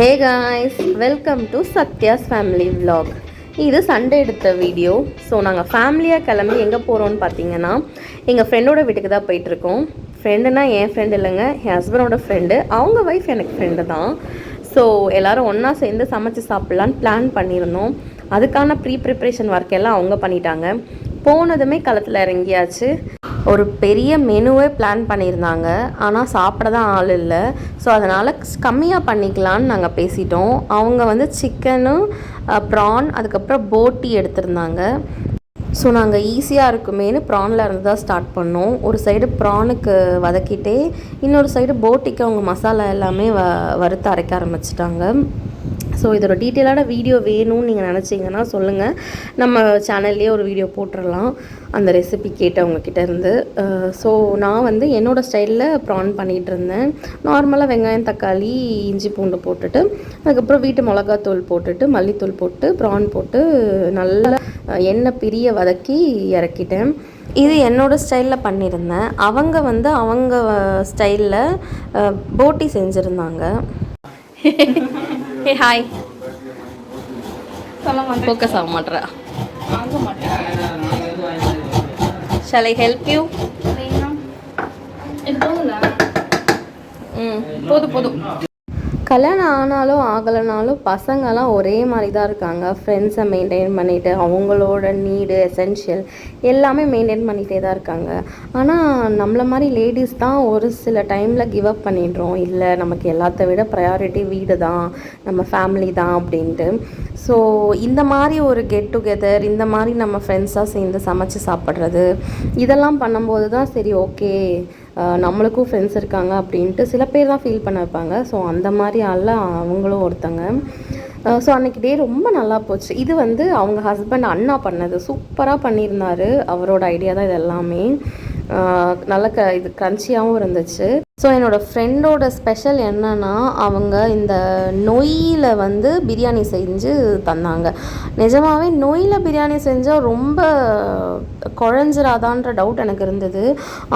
Hey guys welcome to Sathya's family vlog இது Sunday எடுத்த video so நாங்கள் ஃபேமிலியாக கிளம்பி எங்கே போகிறோம்னு பார்த்தீங்கன்னா எங்கள் ஃப்ரெண்டோட வீட்டுக்கு தான் போயிட்டுருக்கோம் ஃப்ரெண்டுனா என் ஃப்ரெண்டு இல்லைங்க என் ஹஸ்பண்டோட ஃப்ரெண்டு அவங்க ஒய்ஃப் எனக்கு ஃப்ரெண்டு தான். ஸோ எல்லோரும் ஒன்றா சேர்ந்து சமைச்சு சாப்பிட்லான்னு பிளான் பண்ணியிருந்தோம். அதுக்கான ப்ரீ ப்ரிப்ரேஷன் ஒர்க் எல்லாம் அவங்க பண்ணிட்டாங்க. போனதுமே களத்தில் இறங்கியாச்சு. ஒரு பெரிய மெனுவே பிளான் பண்ணியிருந்தாங்க. ஆனால் சாப்பிட தான் ஆள் இல்லை. ஸோ அதனால் கம்மியாக பண்ணிக்கலான்னு நாங்கள் பேசிட்டோம். அவங்க வந்து சிக்கனு ப்ரான் அதுக்கப்புறம் போட்டி எடுத்திருந்தாங்க. ஸோ நாங்கள் ஈஸியாக இருக்குமேனு ப்ரானில் இருந்து தான் ஸ்டார்ட் பண்ணோம். ஒரு சைடு ப்ரானுக்கு வதக்கிட்டே இன்னொரு சைடு போட்டிக்கு அவங்க மசாலா எல்லாமே வ வறுத்து அரைக்க ஆரம்பிச்சிட்டாங்க. ஸோ இதோட டீட்டெயிலான வீடியோ வேணும்னு நீங்கள் நினச்சிங்கன்னா சொல்லுங்கள் நம்ம சேனல்லேயே ஒரு வீடியோ போட்டுடலாம் அந்த ரெசிபி கேட்டவங்கக்கிட்ட இருந்து ஸோ நான் வந்து என்னோடய ஸ்டைலில் ப்ரான் பண்ணிகிட்டு இருந்தேன் நார்மலாக வெங்காயம் தக்காளி இஞ்சி பூண்டு போட்டுட்டு அதுக்கப்புறம் வீட்டு மிளகாத்தூள் போட்டுட்டு மல்லித்தூள் போட்டு ப்ரான் போட்டு நல்லா எண்ணெய் பிரிய வதக்கி இறக்கிட்டேன். இது என்னோடய ஸ்டைலில் பண்ணியிருந்தேன் அவங்க வந்து அவங்க ஸ்டைலில் போட்டி செஞ்சுருந்தாங்க. ஹே ஹாய் ஃபோக்கஸ் ஆக மாட்டேறா. Shall I help you? ம் போதும் போதும் கல்யாணம் ஆனாலும் ஆகலைனாலும் பசங்கள்லாம் ஒரே மாதிரி தான் இருக்காங்க ஃப்ரெண்ட்ஸை மெயின்டைன் பண்ணிட்டு அவங்களோட நீடு எசென்ஷியல் எல்லாமே மெயின்டைன் பண்ணிகிட்டே தான் இருக்காங்க. ஆனால் நம்மள மாதிரி லேடிஸ் தான் ஒரு சில டைமில் கிவ் அப் பண்ணிடுறோம். இல்லை நமக்கு எல்லாத்த விட ப்ரையாரிட்டி வீடு தான் நம்ம ஃபேமிலி தான் அப்படின்ட்டு. ஸோ இந்த மாதிரி ஒரு கெட் டுகெதர் இந்த மாதிரி நம்ம ஃப்ரெண்ட்ஸாக சேர்ந்து சமைச்சு சாப்பிட்றது இதெல்லாம் பண்ணும்போது தான் சரி ஓகே நம்மளுக்கும் ஃப்ரெண்ட்ஸ் இருக்காங்க அப்படின்ட்டு சில பேர் தான் ஃபீல் பண்ண வைப்பாங்க ஸோ அந்த மாதிரி ஆளில் அவங்களும் ஒருத்தங்க. ஸோ அன்னைக்கு டே ரொம்ப நல்லா போச்சு. இது வந்து அவங்க ஹஸ்பண்ட் அண்ணா பண்ணது. சூப்பராக பண்ணியிருந்தாரு. அவரோட ஐடியா தான் இது எல்லாமே. நல்ல க இது க்ரன்ச்சியாகவும் இருந்துச்சு. ஸோ என்னோடய ஃப்ரெண்டோட ஸ்பெஷல் என்னன்னா அவங்க இந்த நொய்யில் வந்து பிரியாணி செஞ்சு தந்தாங்க. நிஜமாகவே நொய்யில் பிரியாணி செஞ்சால் ரொம்ப குழஞ்சிராதான்ற டவுட் எனக்கு இருந்தது.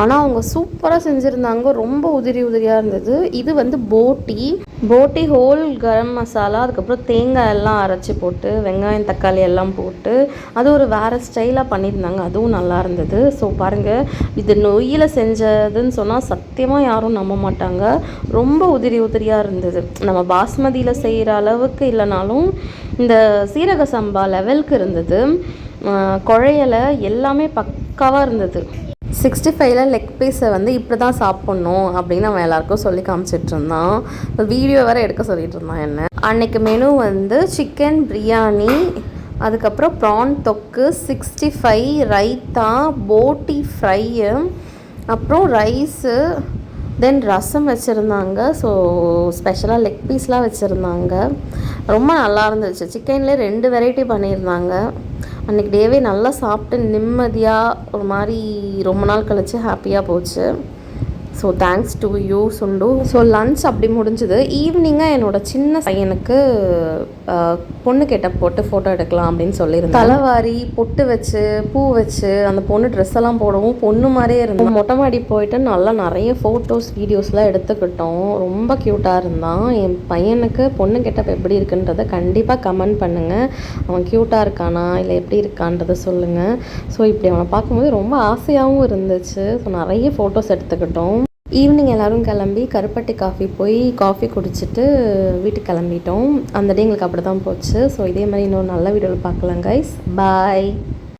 ஆனால் அவங்க சூப்பராக செஞ்சுருந்தாங்க. ரொம்ப உதிரி உதிரியாக இருந்தது. இது வந்து போட்டி. போட்டி ஹோல் கரம் மசாலா அதுக்கப்புறம் தேங்காய் எல்லாம் அரைச்சி போட்டு வெங்காயம் தக்காளி எல்லாம் போட்டு அது ஒரு வேறு ஸ்டைலாக பண்ணியிருந்தாங்க. அதுவும் நல்லா இருந்தது. ஸோ பாருங்கள் இது நொய்யில் செஞ்சதுன்னு சொன்னால் சத்தியமாக யாரும் நம்ப மாட்டாங்க. ரொம்ப உதிரி உதிரியாக இருந்தது. நம்ம பாஸ்மதியில் செய்கிற அளவுக்கு இல்லைனாலும் இந்த சீரக சம்பா லெவலுக்கு இருந்தது. குழையலை எல்லாமே பக்காவாக இருந்தது. சிக்ஸ்டி ஃபைவ்ல லெக் பீஸை வந்து இப்படி தான் சாப்பிட்ணும் அப்படின்னு அவன் எல்லாருக்கும் சொல்லி காமிச்சிட்டு இருந்தான். வீடியோ வேறு எடுக்க சொல்லிட்டு இருந்தான் என்ன. அன்னைக்கு மெனு வந்து சிக்கன் பிரியாணி அதுக்கப்புறம் ப்ரான் தொக்கு சிக்ஸ்டி ஃபைவ் ரைத்தா போட்டி ஃப்ரையு அப்புறம் ரைஸு தென் ரசம் வச்சுருந்தாங்க. ஸோ ஸ்பெஷலாக லெக் பீஸ்லாம் வச்சுருந்தாங்க. ரொம்ப நல்லா இருந்துச்சு. சிக்கன்லேயே ரெண்டு வெரைட்டி பண்ணியிருந்தாங்க. அன்றைக்கி டேவே நல்லா சாப்பிட்டு நிம்மதியாக ஒரு மாதிரி ரொம்ப நாள் கழித்து ஹாப்பியாக போச்சு. ஸோ தேங்க்ஸ் டு யூ சுண்டு ஸோ லன்ச் அப்படி முடிஞ்சுது. ஈவினிங்காக என்னோட சின்ன பையனுக்கு பொண்ணு கேட்ட போட்டு ஃபோட்டோ எடுக்கலாம் அப்படின்னு சொல்லியிருந்தேன். தலைவாரி பொட்டு வச்சு பூ வச்சு அந்த பொண்ணு ட்ரெஸ் எல்லாம் போடவும் பொண்ணு மாதிரியே இருந்தோம் மொட்டை மாடி போயிட்டு நல்லா நிறைய ஃபோட்டோஸ் வீடியோஸ்லாம் எடுத்துக்கிட்டோம். ரொம்ப க்யூட்டாக இருந்தான். என் பையனுக்கு பொண்ணு கெட்டப் எப்படி இருக்குன்றதை கண்டிப்பாக கமெண்ட் பண்ணுங்கள் அவன் க்யூட்டாக இருக்கானா இல்லை எப்படி இருக்கான்றதை சொல்லுங்கள் ஸோ இப்படி அவனை பார்க்கும்போது ரொம்ப ஆசையாகவும் இருந்துச்சு. ஸோ நிறைய ஃபோட்டோஸ் எடுத்துக்கிட்டோம். ஈவினிங் எல்லோரும் கிளம்பி கருப்பட்டி காஃபி போய் காஃபி குடிச்சிட்டு வீட்டுக்கு கிளம்பிட்டோம். அந்த டே எங்களுக்கு அப்படி தான் போச்சு. ஸோ இதே மாதிரி இன்னொரு நல்ல வீடியோவில் பார்க்கலாம் கைஸ் பாய்